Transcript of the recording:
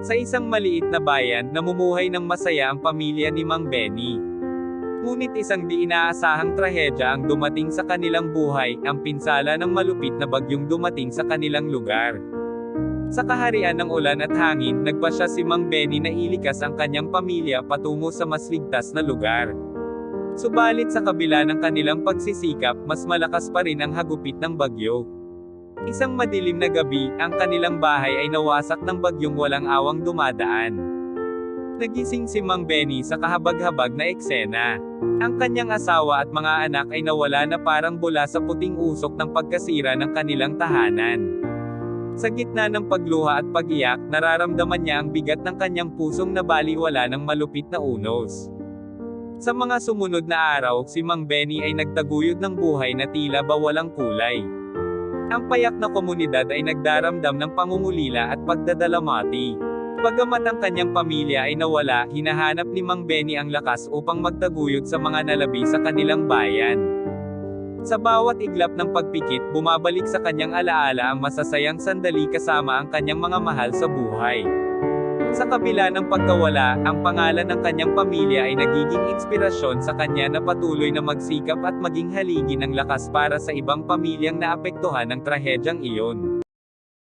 Sa isang maliit na bayan, namumuhay ng masaya ang pamilya ni Mang Benny. Ngunit isang di inaasahang trahedya ang dumating sa kanilang buhay, ang pinsala ng malupit na bagyong dumating sa kanilang lugar. Sa kaharian ng ulan at hangin, nagpasya si Mang Benny na ilikas ang kanyang pamilya patungo sa mas ligtas na lugar. Subalit sa kabila ng kanilang pagsisikap, mas malakas pa rin ang hagupit ng bagyo. Isang madilim na gabi, ang kanilang bahay ay nawasak ng bagyong walang awang dumadaan. Nagising si Mang Benny sa kahabag-habag na eksena. Ang kanyang asawa at mga anak ay nawala na parang bula sa puting usok ng pagkasira ng kanilang tahanan. Sa gitna ng pagluha at pag-iyak, nararamdaman niya ang bigat ng kanyang pusong nabaliwala ng malupit na unos. Sa mga sumunod na araw, si Mang Benny ay nagtaguyod ng buhay na tila ba walang kulay. Ang payak na komunidad ay nagdaramdam ng pangungulila at pagdadalamati. Bagamat ang kanyang pamilya ay nawala, hinahanap ni Mang Benny ang lakas upang magtaguyod sa mga nalabi sa kanilang bayan. Sa bawat iglap ng pagpikit, bumabalik sa kanyang alaala ang masasayang sandali kasama ang kanyang mga mahal sa buhay. Sa kabila ng pagkawala, ang pangalan ng kanyang pamilya ay nagiging inspirasyon sa kanya na patuloy na magsikap at maging haligi ng lakas para sa ibang pamilyang naapektuhan ng trahedyang iyon.